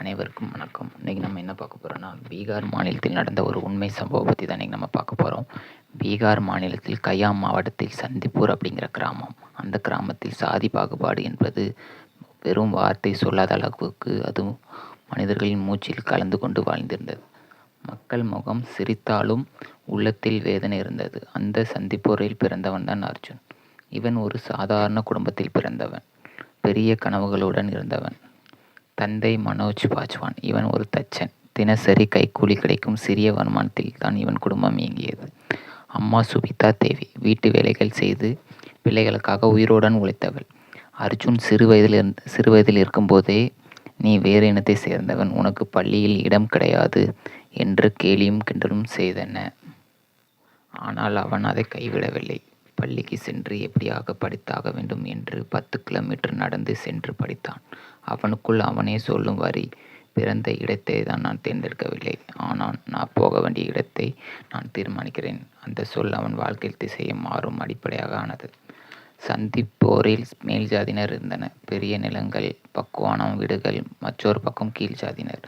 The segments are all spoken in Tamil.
அனைவருக்கும் வணக்கம். இன்றைக்கி நம்ம என்ன பார்க்க போகிறோம்னா பீகார் மாநிலத்தில் நடந்த ஒரு உண்மை சம்பவம் பற்றி தான் இன்றைக்கி நம்ம பார்க்க போகிறோம் பீகார் மாநிலத்தில் கயாம் மாவட்டத்தில் சந்திப்பூர் அப்படிங்கிற கிராமம். அந்த கிராமத்தில் சாதி பாகுபாடு என்பது வெறும் வார்த்தை சொல்லாத அளவுக்கு அதுவும் மனிதர்களின் மூச்சில் கலந்து கொண்டு வாழ்ந்திருந்தது. மக்கள் முகம் சிரித்தாலும் உள்ளத்தில் வேதனை இருந்தது. அந்த சந்திப்பூரில் பிறந்தவன் தான் அர்ஜுன். இவன் ஒரு சாதாரண குடும்பத்தில் பிறந்தவன். பெரிய கனவுகளுடன் இருந்தவன். தந்தை மனோஜ் பாஜ்வான் இவன் ஒரு தச்சன். தினசரி கைக்கூலி கிடைக்கும் சிறிய வருமானத்தில் தான் இவன் குடும்பம் இயங்கியது. அம்மா சுபிதா தேவி வீட்டு வேலைகள் செய்து பிள்ளைகளுக்காக உயிரோடன் உழைத்தவள். அர்ஜுன் சிறு வயதில் இருந்து சிறு வயதில் இருக்கும்போதே நீ வேறு இனத்தை சேர்ந்தவன். உனக்கு பள்ளியில் இடம் கிடையாது என்று கேலியும் கிண்டலும் செய்தன. ஆனால் அவன் அதை கைவிடவில்லை. பள்ளிக்கு சென்று எப்படியாக படித்தாக வேண்டும் என்று பத்து கிலோமீட்டர் நடந்து சென்று படித்தான். அவனுக்குள் அவனே சொல்லும் வரி பிறந்த இடத்தை தான் நான் தேர்ந்தெடுக்கவில்லை. ஆனால் நான் போக வேண்டிய இடத்தை நான் தீர்மானிக்கிறேன். அந்த சொல் அவன் வாழ்க்கையில் திசையை மாறும் அடிப்படையாக ஆனது. சந்திப்போரில் மேல் ஜாதியினர் இருந்தன. பெரிய நிலங்கள் பக்குவானம் வீடுகள் மற்றொரு பக்கம் கீழ் ஜாதியினர்.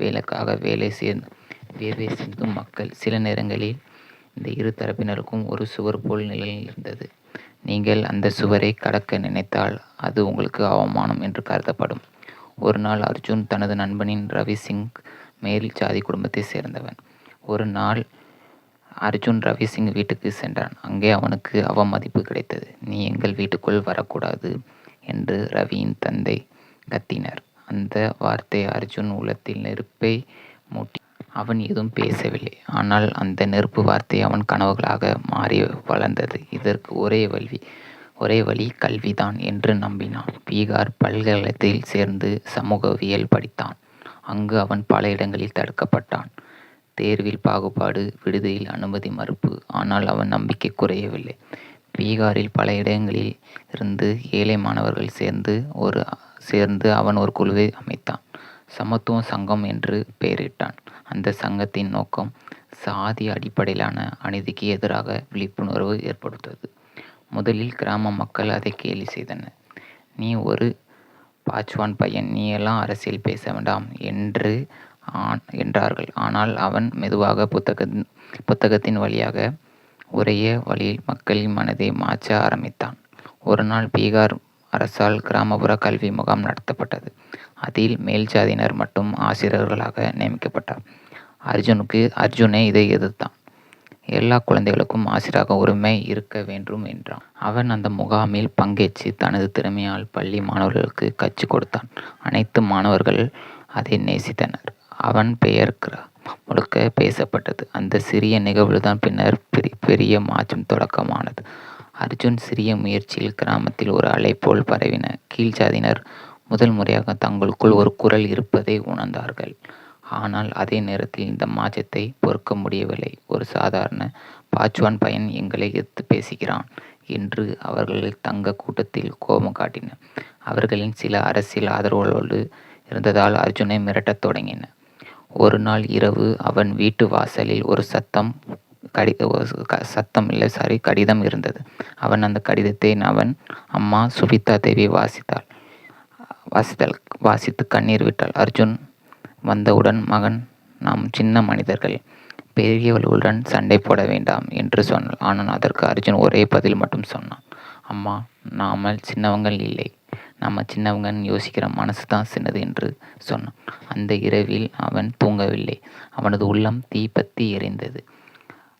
வேலைக்காக வேலை சேர்ந்து வேர்வை சிந்தும் மக்கள் சில நேரங்களில் இந்த இரு தரப்பினருக்கும் ஒரு சுவர் போல் நிலையில் இருந்தது. நீங்கள் அந்த சுவரை கடக்க நினைத்தால் அது உங்களுக்கு அவமானம் என்று கருதப்படும். ஒரு நாள் அர்ஜுன் தனது நண்பனின் ரவி சிங் மேல் ஜாதி குடும்பத்தை சேர்ந்தவன். ஒரு நாள் அர்ஜுன் ரவி சிங் வீட்டுக்கு சென்றான். அங்கே அவனுக்கு அவமதிப்பு கிடைத்தது. நீ எங்கள் வீட்டுக்குள் வரக்கூடாது என்று ரவியின் தந்தை கத்தினர். அந்த வார்த்தை அர்ஜுன் உள்ளத்தில் நெருப்பை மூட்டி அவன் எதுவும் பேசவில்லை. ஆனால் அந்த நெருப்பு வார்த்தை அவன் கனவுகளாக மாறி வளர்ந்தது. இதற்கு ஒரே வழி ஒரே வழி கல்விதான் என்று நம்பினான். பீகார் பல்கலைக்கழகத்தில் சேர்ந்து சமூகவியல் படித்தான். அங்கு அவன் பல இடங்களில் தடுக்கப்பட்டான். தேர்வில் பாகுபாடு விடுதியில் அனுமதி மறுப்பு. ஆனால் அவன் நம்பிக்கை குறையவில்லை. பீகாரில் பல இடங்களில் இருந்து ஏழை மாணவர்கள் சேர்ந்து ஒரு சேர்ந்து அவன் ஒரு குழுவை அமைத்தான். சமத்துவ சங்கம் என்று பெயரிட்டான். அந்த சங்கத்தின் நோக்கம் சாதி அடிப்படையிலான அநீதிக்கு எதிராக விழிப்புணர்வு ஏற்படுத்துவது முதலில் கிராம மக்கள் அதை கேலி செய்தனர். நீ ஒரு பாச்வான் பையன் நீ எல்லாம் அரசியல் பேச வேண்டாம் என்று ஆன் என்றார்கள். ஆனால் அவன் மெதுவாக புத்தக புத்தகத்தின் வழியாக உரைய வழியில் மக்களின் மனதை மாற்ற ஆரம்பித்தான். ஒரு நாள் பீகார் அரசால் கிராமப்புற கல்வி முகாம் நடத்தப்பட்டது. அதில் மேல் ஜாதியினர் மட்டும் ஆசிரியர்களாக நியமிக்கப்பட்டார். அர்ஜுனுக்கு அர்ஜுனே இதை எதிர்த்தான். எல்லா குழந்தைகளுக்கும் ஆசிரியராக உரிமை இருக்க வேண்டும் என்றான். அவன் அந்த முகாமில் பங்கேற்று தனது திறமையால் பள்ளி மாணவர்களுக்கு கற்றுக் கொடுத்தான். அனைத்து மாணவர்கள் அதை நேசித்தனர். அவன் பெயர் முழுக்க பேசப்பட்டது. அந்த சிறிய நிகழ்வுதான் பின்னர் பெரிய மாற்றம் தொடக்கமானது. அர்ஜுன் சிறிய முயற்சியில் கிராமத்தில் ஒரு அலை போல் பரவின கீழ் ஜாதியினர் முதல் முறையாக தங்களுக்குள் ஒரு குரல் இருப்பதை உணர்ந்தார்கள். ஆனால் அதே நேரத்தில் இந்த மாற்றத்தை பொறுக்க முடியவில்லை. ஒரு சாதாரண பாச்சுவான் பையன் எங்களை எதிர்த்து பேசுகிறான் என்று அவர்கள் தங்க கூட்டத்தில் கோபம் காட்டின அவர்களின் சில அரசியல் ஆதரவுகளோடு இருந்ததால் அர்ஜுனை மிரட்டத் தொடங்கின ஒரு நாள் இரவு அவன் வீட்டு வாசலில் ஒரு சத்தம் கடி சத்தம் இல்லை சாரி கடிதம் இருந்தது. அவன் அந்த கடிதத்தை அவன் அம்மா சுபிதா தேவி வாசித்தாள். வாசித்தல் வாசித்து கண்ணீர் விட்டாள் அர்ஜுன் வந்தவுடன் மகன் நாம் சின்ன மனிதர்கள் பெரியவர்களுடன் சண்டை போட வேண்டாம் என்று சொன்னாள். ஆனால் அதற்கு அர்ஜுன் ஒரே பதில் மட்டும் சொன்னான். அம்மா நாமல் சின்னவங்கள் இல்லை. நம்ம சின்னவங்கன்னு யோசிக்கிற மனசு தான் சின்னது என்று சொன்னான். அந்த இரவில் அவன் தூங்கவில்லை. அவனது உள்ளம் தீப்பத்தி எரிந்தது.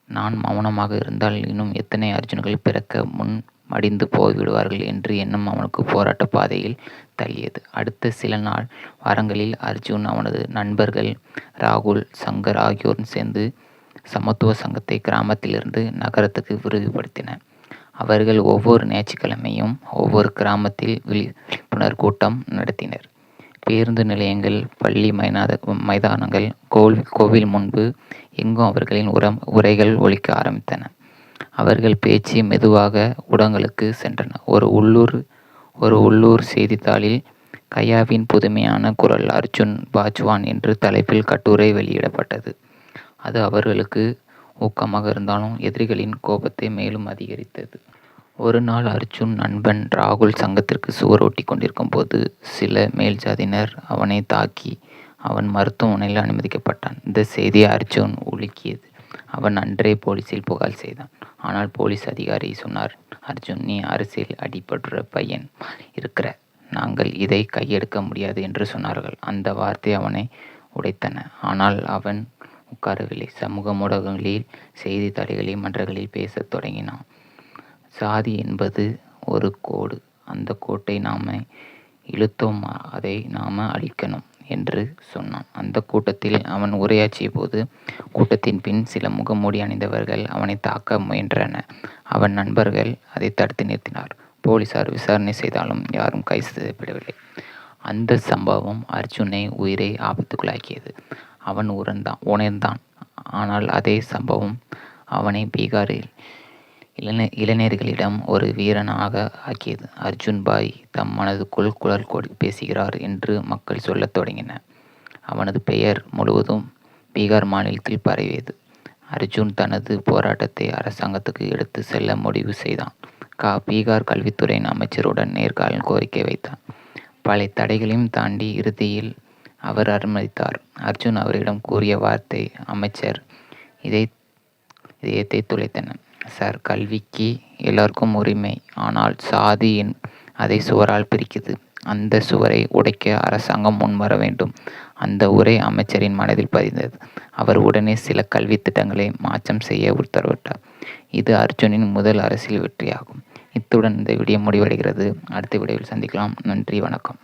நான் மௌனமாக இருந்தால் இன்னும் எத்தனை அர்ஜுன்கள் பிறக்க முன் மடிந்து போய்விடுவார்கள் என்று எண்ணம் அவனுக்கு போராட்ட பாதையில் தள்ளியது. அடுத்த சில நாள் வாரங்களில் அர்ஜுன் அவனது நண்பர்கள் ராகுல் சங்கர் ஆகியோரும் சேர்ந்து சமத்துவ சங்கத்தை கிராமத்திலிருந்து நகரத்துக்கு விரிவுபடுத்தின. அவர்கள் ஒவ்வொரு ஞாயிற்றுக்கிழமையும் ஒவ்வொரு கிராமத்தில் விழிப்புணர் கூட்டம் நடத்தினர். பேருந்து நிலையங்கள் பள்ளி மைனாத மைதானங்கள் கோவில் கோவில் முன்பு எங்கும் அவர்களின் உரம் உரைகள் ஒழிக்க ஆரம்பித்தன. அவர்கள் பேச்சு மெதுவாக ஊடகங்களுக்கு சென்றன. ஒரு உள்ளூர் ஒரு உள்ளூர் செய்தித்தாளில் கயாவின் புதுமையான குரல் அர்ஜுன் பாஜ்வான் என்று தலைப்பில் கட்டுரை வெளியிடப்பட்டது அது அவர்களுக்கு ஊக்கமாக இருந்தாலும் எதிரிகளின் கோபத்தை மேலும் அதிகரித்தது ஒரு நாள் அர்ஜுன் நண்பன் ராகுல் சங்கத்திற்கு சுவர் ஒட்டி கொண்டிருக்கும் போது சில மேல்ஜாதியினர் அவனை தாக்கி அவன் மருத்துவமனையில் அனுமதிக்கப்பட்டான். இந்த செய்தி அர்ஜுன் உலுக்கியது. அவன் அன்றே போலீசில் புகார் செய்தான். ஆனால் போலீஸ் அதிகாரி சொன்னார் அர்ஜுன் நீ அரசியல் அடிபடுற பையன் இருக்கிற. நாங்கள் இதை கையெடுக்க முடியாது என்று சொன்னார்கள். அந்த வார்த்தை அவனை உடைத்தன. ஆனால் அவன் உட்காரவில்லை. சமூக ஊடகங்களில், செய்தித்தாள்களில், மன்றங்களில் பேசத் தொடங்கினான். சாதி என்பது ஒரு கோடு. அந்த கோட்டை நாம் இழுத்தோம் அதை நாம் அழிக்கணும் என்று சொன்னான். அந்த கூட்டத்தில் அவன் உரையாற்றியபோது கூட்டத்தின் பின் சில முகமூடி அணிந்தவர்கள் அவனை தாக்க முயன்றன அவன் நண்பர்கள் அதை தடுத்து நிறுத்தினார் போலீசார் விசாரணை செய்தாலும் யாரும் கைது செய்யப்படவில்லை. அந்த சம்பவம் அர்ஜுனை உயிரை ஆபத்துக்குள்ளாக்கியது. அவன் உணர்ந்தான். ஆனால் அதே சம்பவம் அவனை பீகாரில் இளைஞர்களிடம் ஒரு வீரனாக ஆக்கியது. அர்ஜுன் பாய் தம் மனதுக்குள் குரல் பேசுகிறார் என்று மக்கள் சொல்லத் தொடங்கின அவனது பெயர் முழுவதும் பீகார் மாநிலத்தில் பரவியது. அர்ஜுன் தனது போராட்டத்தை அரசாங்கத்துக்கு எடுத்து செல்ல முடிவு செய்தான். கா. பீகார் கல்வித்துறையின் அமைச்சருடன் நேர்காணல் கோரிக்கை வைத்தான். பல தடைகளையும் தாண்டி இறுதியில் அவர் அனுமதித்தார். அர்ஜுன் அவரிடம் கூறிய வார்த்தை அமைச்சர் இதை இதயத்தை துளைத்தன. சார் கல்விக்கு எல்லாருக்கும் உரிமை. ஆனால் சாதி அதை சுவரால் பிரிக்குது. அந்த சுவரை உடைக்க அரசாங்கம் முன்வர வேண்டும். அந்த உரை அமைச்சரின் மனதில் பதிந்தது. அவர் உடனே சில கல்வி திட்டங்களை மாற்றம் செய்ய உத்தரவிட்டார். இது அர்ஜுனின் முதல் அரசியல் வெற்றியாகும். இத்துடன் இந்த வீடியோ முடிவடைகிறது. அடுத்த வீடியோவில் சந்திக்கலாம். நன்றி வணக்கம்.